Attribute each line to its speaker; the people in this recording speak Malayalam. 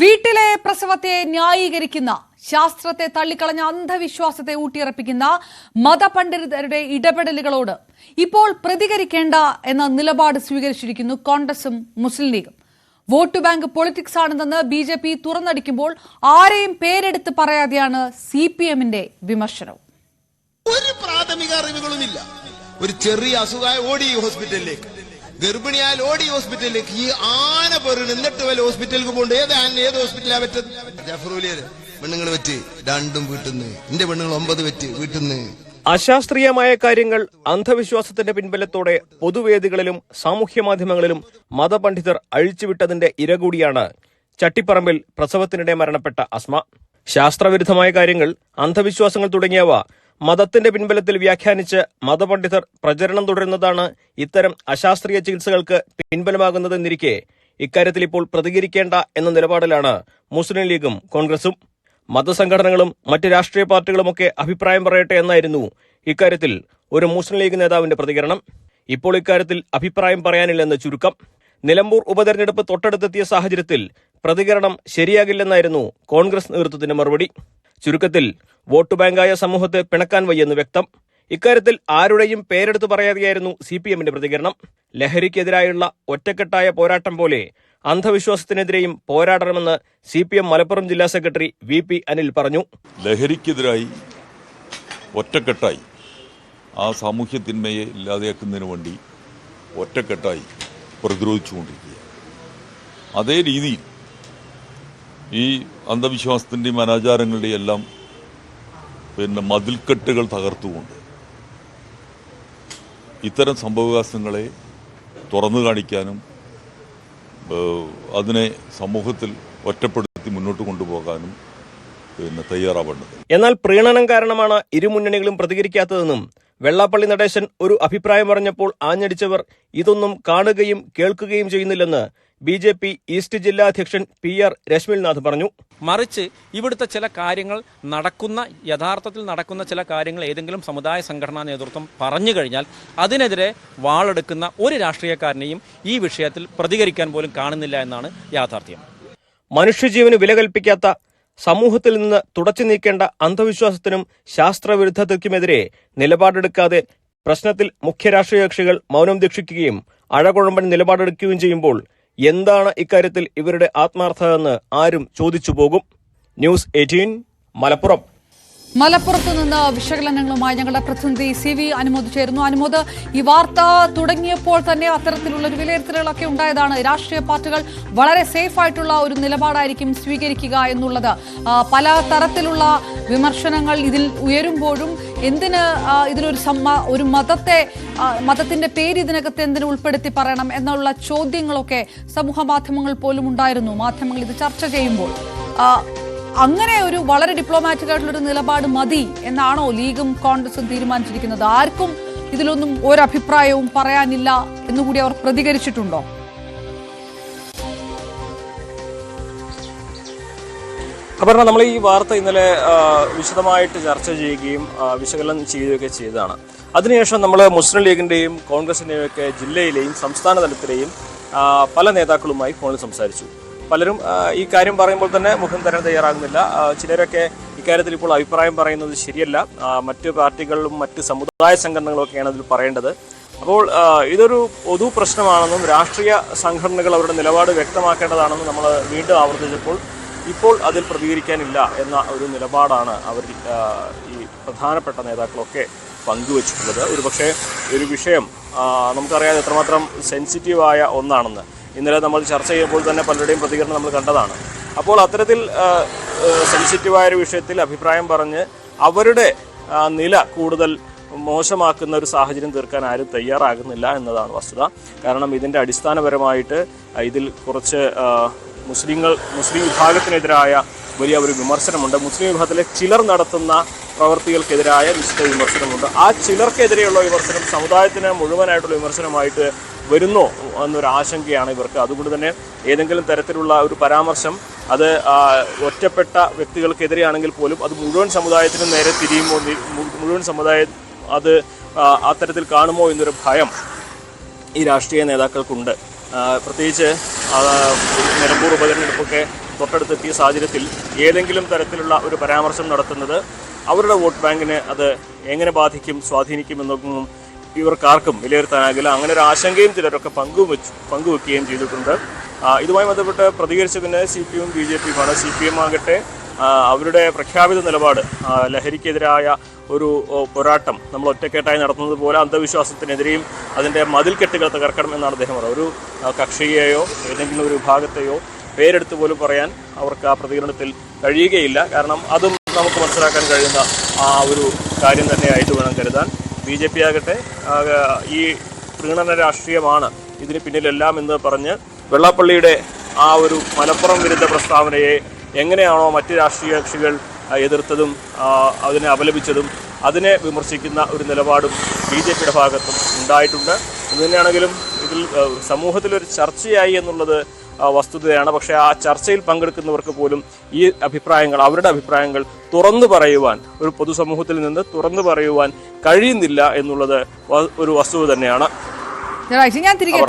Speaker 1: വീട്ടിലെ പ്രസവത്തെ ന്യായീകരിക്കുന്ന ശാസ്ത്രത്തെ തള്ളിക്കളഞ്ഞ അന്ധവിശ്വാസത്തെ ഊട്ടിയുറപ്പിക്കുന്ന മതപണ്ഡിതരുടെ ഇടപെടലുകളോട് ഇപ്പോൾ പ്രതികരിക്കേണ്ട എന്ന നിലപാട് സ്വീകരിച്ചിരിക്കുന്നു കോൺഗ്രസും മുസ്ലിം ലീഗും. വോട്ട് ബാങ്ക് പൊളിറ്റിക്സ് ആണെന്ന് ബി ജെ പി തുറന്നടിക്കുമ്പോൾ ആരെയും പേരെടുത്ത് പറയാതെയാണ് സി പി എമ്മിന്റെ വിമർശനവും.
Speaker 2: ഒരു പ്രാഥമിക അറിവുകളുമില്ല. ഒരു ചെറിയ അസുഖമായ ഓടി ഹോസ്പിറ്റലിലേക്ക്. ഗർഭിണിയാൽ ഓടി ഹോസ്പിറ്റലിലേക്ക് ഈ ആന പേര് എന്നിട്ട് വല്ല ഹോസ്പിറ്റലിലേക്ക് പോകണ്ട? ഏത് ആന ഏത് ഹോസ്പിറ്റലാ പറ്റത്? ജഫറൂലിയത് പെണ്ണുങ്ങൾ വെറ്റ് രണ്ടും വീട്ടുന്ന്. എന്റെ പെണ്ണുങ്ങൾ ഒമ്പത് വെറ്റ് വീട്ടുന്ന്.
Speaker 3: അശാസ്ത്രീയമായ കാര്യങ്ങൾ അന്ധവിശ്വാസത്തിന്റെ പിൻബലത്തോടെ പൊതുവേദികളിലും സാമൂഹ്യ മാധ്യമങ്ങളിലും മതപണ്ഡിതർ അഴിച്ചുവിട്ടതിന്റെ ഇര കൂടിയാണ് ചട്ടിപ്പറമ്പിൽ പ്രസവത്തിനിടെ മരണപ്പെട്ട അസ്മ. ശാസ്ത്രവിരുദ്ധമായ കാര്യങ്ങൾ അന്ധവിശ്വാസങ്ങൾ തുടങ്ങിയവ മതത്തിന്റെ പിൻബലത്തിൽ വ്യാഖ്യാനിച്ച് മതപണ്ഡിതർ പ്രചരണം തുടരുന്നതാണ് ഇത്തരം അശാസ്ത്രീയ ചികിത്സകൾക്ക് പിൻബലമാകുന്നതെന്നിരിക്കെ ഇക്കാര്യത്തിൽ ഇപ്പോൾ പ്രതികരിക്കേണ്ട എന്ന നിലപാടിലാണ് മുസ്ലിം ലീഗും കോൺഗ്രസും. മതസംഘടനകളും മറ്റ് രാഷ്ട്രീയ പാർട്ടികളുമൊക്കെ അഭിപ്രായം പറയട്ടെ എന്നായിരുന്നു ഇക്കാര്യത്തിൽ ഒരു മുസ്ലിം ലീഗ് നേതാവിന്റെ പ്രതികരണം. ഇപ്പോൾ ഇക്കാര്യത്തിൽ അഭിപ്രായം പറയാനില്ലെന്ന് ചുരുക്കം. നിലമ്പൂർ ഉപതെരഞ്ഞെടുപ്പ് തൊട്ടടുത്തെത്തിയ സാഹചര്യത്തിൽ പ്രതികരണം ശരിയാകില്ലെന്നായിരുന്നു കോൺഗ്രസ് നേതൃത്വത്തിന്റെ മറുപടി. ചുരുക്കത്തിൽ വോട്ട് ബാങ്കായ സമൂഹത്തെ പിണക്കാൻ വയ്യെന്ന് വ്യക്തം. ഇക്കാര്യത്തിൽ ആരുടെയും പേരെടുത്തു പറയാതെയായിരുന്നു സി പി എമ്മിന്റെ പ്രതികരണം. ലഹരിക്കെതിരായുള്ള ഒറ്റക്കെട്ടായ പോരാട്ടം പോലെ അന്ധവിശ്വാസത്തിനെതിരെയും പോരാടണമെന്ന് സി പി എം മലപ്പുറം ജില്ലാ സെക്രട്ടറി വി പി അനിൽ പറഞ്ഞു.
Speaker 4: ലഹരിക്കെതിരായി ഒറ്റക്കെട്ടായി. ആ സാമൂഹ്യത്തിന്മയെ ഇല്ലാതെയാക്കുന്നതിന് വേണ്ടി ഒറ്റക്കെട്ടായി പ്രതിരോധിച്ചുകൊണ്ടിരിക്കുക അതേ രീതിയിൽ ഈ അന്ധവിശ്വാസത്തിന്റെയും അനാചാരങ്ങളുടെയും എല്ലാം പിന്നെ മതിൽക്കെട്ടുകൾ തകർത്തുകൊണ്ട് ഇത്തരം സംഭവവികാസങ്ങളെ തുറന്നു കാണിക്കാനും അതിനെ സമൂഹത്തിൽ ഒറ്റപ്പെടുത്തി മുന്നോട്ട് കൊണ്ടുപോകാനും പിന്നെ തയ്യാറാവേണ്ടത്
Speaker 3: എന്നാൽ പ്രീണനം കാരണമാണ് ഇരുമുന്നണികളും പ്രതികരിക്കാത്തതെന്നും വെള്ളാപ്പള്ളി നടേശൻ ഒരു അഭിപ്രായം പറഞ്ഞപ്പോൾ ആഞ്ഞടിച്ചവർ ഇതൊന്നും കാണുകയും കേൾക്കുകയും ചെയ്യുന്നില്ലെന്ന് ബി ജെ പി ഈസ്റ്റ് ജില്ലാ അധ്യക്ഷൻ പി ആർ രശ്മിൽനാഥ് പറഞ്ഞു.
Speaker 5: മറിച്ച് ഇവിടുത്തെ ചില കാര്യങ്ങൾ നടക്കുന്ന യഥാർത്ഥത്തിൽ നടക്കുന്ന ചില കാര്യങ്ങൾ ഏതെങ്കിലും സമുദായ സംഘടനാ നേതൃത്വം പറഞ്ഞു കഴിഞ്ഞാൽ അതിനെതിരെ വാളെടുക്കുന്ന ഒരു രാഷ്ട്രീയക്കാരനെയും ഈ വിഷയത്തിൽ പ്രതികരിക്കാൻ പോലും കാണുന്നില്ല എന്നാണ് യാഥാർത്ഥ്യം.
Speaker 3: മനുഷ്യജീവന് വില കൽപ്പിക്കാത്ത സമൂഹത്തിൽ നിന്ന് തുടച്ചു നീക്കേണ്ട അന്ധവിശ്വാസത്തിനും ശാസ്ത്രവിരുദ്ധതയ്ക്കുമെതിരെ നിലപാടെടുക്കാതെ പ്രശ്നത്തിൽ മുഖ്യ രാഷ്ട്രീയ കക്ഷികൾ മൗനം ദീക്ഷിക്കുകയും അഴകുഴമ്പൻ നിലപാടെടുക്കുകയും ചെയ്യുമ്പോൾ എന്താണ് ഇക്കാര്യത്തിൽ ഇവരുടെ ആത്മാർത്ഥത എന്ന് ആരും ചോദിച്ചു പോകും ന്യൂസ് എയ്റ്റീൻ മലപ്പുറം.
Speaker 1: മലപ്പുറത്ത് നിന്ന് വിശകലനങ്ങളുമായി ഞങ്ങളുടെ പ്രതിനിധി സി വി അനുമോദ് ചേരുന്നു. അനുമോദ് ഈ വാർത്ത തുടങ്ങിയപ്പോൾ തന്നെ അത്തരത്തിലുള്ള ഒരു വിലയിരുത്തലുകളൊക്കെ ഉണ്ടായതാണ്. രാഷ്ട്രീയ പാർട്ടികൾ വളരെ സേഫ് ആയിട്ടുള്ള ഒരു നിലപാടായിരിക്കും സ്വീകരിക്കുക എന്നുള്ളത്. പല തരത്തിലുള്ള വിമർശനങ്ങൾ ഇതിൽ ഉയരുമ്പോഴും എന്തിന് ഇതിലൊരു സമ്മ ഒരു മതത്തെ മതത്തിന്റെ പേര് ഇതിനകത്ത് എന്തിനു ഉൾപ്പെടുത്തി പറയണം എന്നുള്ള ചോദ്യങ്ങളൊക്കെ സമൂഹ മാധ്യമങ്ങൾ പോലും ഉണ്ടായിരുന്നു. മാധ്യമങ്ങൾ ഇത് ചർച്ച ചെയ്യുമ്പോൾ അങ്ങനെ ഒരു വളരെ ഡിപ്ലോമാറ്റിക് ആയിട്ടുള്ള ഒരു നിലപാട് മതി എന്നാണോ ലീഗും കോൺഗ്രസും തീരുമാനിച്ചിരിക്കുന്നത്? ആർക്കും ഇതിലൊന്നും ഒരഭിപ്രായവും പറയാനില്ല എന്നുകൂടി അവർ പ്രതികരിച്ചിട്ടുണ്ടോ?
Speaker 3: അപർണ നമ്മൾ ഈ വാർത്ത ഇന്നലെ വിശദമായിട്ട് ചർച്ച ചെയ്യുകയും വിശകലനം ചെയ്യുകയൊക്കെ ചെയ്തതാണ്. അതിനുശേഷം നമ്മൾ മുസ്ലിം ലീഗിന്റെയും കോൺഗ്രസിന്റെയും ഒക്കെ ജില്ലയിലെയും സംസ്ഥാന തലത്തിലെയും പല നേതാക്കളുമായി ഫോണിൽ സംസാരിച്ചു. പലരും ഈ കാര്യം പറയുമ്പോൾ തന്നെ മുഖം തരാൻ തയ്യാറാകുന്നില്ല. ചിലരൊക്കെ ഇക്കാര്യത്തിൽ ഇപ്പോൾ അഭിപ്രായം പറയുന്നത് ശരിയല്ല. മറ്റ് പാർട്ടികളും മറ്റ് സമുദായ സംഘടനകളും ഒക്കെയാണ് അതിൽ പറയേണ്ടത്. അപ്പോൾ ഇതൊരു പൊതു പ്രശ്നമാണെന്നും രാഷ്ട്രീയ സംഘടനകൾ അവരുടെ നിലപാട് വ്യക്തമാക്കേണ്ടതാണെന്നും നമ്മൾ വീണ്ടും ആവർത്തിച്ചപ്പോൾ ഇപ്പോൾ അതിൽ പ്രതികരിക്കാനില്ല എന്ന ഒരു നിലപാടാണ് അവർ ഈ പ്രധാനപ്പെട്ട നേതാക്കളൊക്കെ പങ്കുവച്ചിട്ടുള്ളത്. ഒരുപക്ഷെ ഒരു വിഷയം നമുക്കറിയാതെ എത്രമാത്രം സെൻസിറ്റീവായ ഒന്നാണെന്ന്. ഇന്നലെ നമ്മൾ ചർച്ച ചെയ്യുമ്പോൾ തന്നെ പലരുടെയും പ്രതികരണം നമ്മൾ കണ്ടതാണ്. അപ്പോൾ അത്തരത്തിൽ സെൻസിറ്റീവായ ഒരു വിഷയത്തിൽ അഭിപ്രായം പറഞ്ഞ് അവരുടെ നില കൂടുതൽ മോശമാക്കുന്ന ഒരു സാഹചര്യം തീർക്കാൻ ആരും തയ്യാറാകുന്നില്ല എന്നതാണ് വസ്തുത. കാരണം ഇതിന്റെ അടിസ്ഥാനപരമായിട്ട് ഇതിൽ കുറച്ച് മുസ്ലിങ്ങൾ മുസ്ലിം വിഭാഗത്തിനെതിരായ വലിയ ഒരു വിമർശനമുണ്ട്. മുസ്ലിം വിഭാഗത്തിലെ ചിലർ നടത്തുന്ന പ്രവർത്തികൾക്കെതിരായ വിശുദ്ധ വിമർശനമുണ്ട്. ആ ചിലർക്കെതിരെയുള്ള വിമർശനം സമുദായത്തിന് മുഴുവനായിട്ടുള്ള വിമർശനമായിട്ട് വരുന്നോ എന്നൊരു ആശങ്കയാണ് ഇവർക്ക്. അതുകൊണ്ട് തന്നെ ഏതെങ്കിലും തരത്തിലുള്ള ഒരു പരാമർശം അത് ഒറ്റപ്പെട്ട വ്യക്തികൾക്കെതിരെയാണെങ്കിൽ പോലും അത് മുഴുവൻ സമുദായത്തിനും നേരെ തിരിയുമ്പോൾ നി- മുഴുവൻ സമുദായം അത് അത്തരത്തിൽ കാണുമോ എന്നൊരു ഭയം ഈ രാഷ്ട്രീയ നേതാക്കൾക്കുണ്ട്. പ്രത്യേകിച്ച് നിലമ്പൂർ ഉപതെരഞ്ഞെടുപ്പൊക്കെ തൊട്ടടുത്തെത്തിയ സാഹചര്യത്തിൽ ഏതെങ്കിലും തരത്തിലുള്ള ഒരു പരാമർശം നടത്തുന്നത് അവരുടെ വോട്ട് ബാങ്കിനെ അത് എങ്ങനെ ബാധിക്കും സ്വാധീനിക്കുമെന്നൊന്നും ഇവർക്കാർക്കും വിലയിരുത്താനാകില്ല അങ്ങനെ ഒരു ആശങ്കയും ചിലരൊക്കെ പങ്കുവച്ചു പങ്കുവെക്കുകയും ചെയ്തിട്ടുണ്ട്. ഇതുമായി ബന്ധപ്പെട്ട് പ്രതികരിച്ചതിന് C P M B J പിയുമാണ്. C P M ആകട്ടെ അവരുടെ പ്രഖ്യാപിത നിലപാട് ലഹരിക്കെതിരായ ഒരു പോരാട്ടം നമ്മൾ ഒറ്റക്കെട്ടായി നടത്തുന്നത് പോലെ അന്ധവിശ്വാസത്തിനെതിരെയും അതിന്റെ മതിൽക്കെട്ടുകൾ തകർക്കണം എന്നാണ് അദ്ദേഹം പറഞ്ഞത്. ഒരു കക്ഷിയെയോ ഏതെങ്കിലും ഒരു വിഭാഗത്തെയോ പേരെടുത്ത് പോലും പറയാൻ അവർക്ക് ആ പ്രതികരണത്തിൽ കഴിയുകയില്ല. കാരണം അതും നമുക്ക് മനസ്സിലാക്കാൻ കഴിയുന്ന ആ ഒരു കാര്യം തന്നെയായിട്ട് വേണം കരുതാൻ. ബി ജെ പി ആകട്ടെ ഈ പ്രീണന രാഷ്ട്രീയമാണ് ഇതിന് പിന്നിലെല്ലാം എന്ന് പറഞ്ഞ് വെള്ളാപ്പള്ളിയുടെ ആ ഒരു മലപ്പുറം വിരുദ്ധ പ്രസ്താവനയെ എങ്ങനെയാണോ മറ്റ് രാഷ്ട്രീയ കക്ഷികൾ എതിർത്തതും അതിനെ അപലപിച്ചതും അതിനെ വിമർശിക്കുന്ന ഒരു നിലപാടും ബി ജെ പിയുടെ ഭാഗത്തും ഉണ്ടായിട്ടുണ്ട്. ഇതുതന്നെയാണെങ്കിലും ഇതിൽ സമൂഹത്തിലൊരു ചർച്ചയായി എന്നുള്ളത് വസ്തുതയാണ്. പക്ഷേ ആ ചർച്ചയിൽ പങ്കെടുക്കുന്നവർക്ക് പോലും ഈ അഭിപ്രായങ്ങൾ അവരുടെ അഭിപ്രായങ്ങൾ തുറന്നു പറയുവാൻ ഒരു പൊതുസമൂഹത്തിൽ നിന്ന് തുറന്നു പറയുവാൻ കഴിയുന്നില്ല എന്നുള്ളത് ഒരു വസ്തുത തന്നെയാണ്.
Speaker 1: ഞാൻ തിരികെ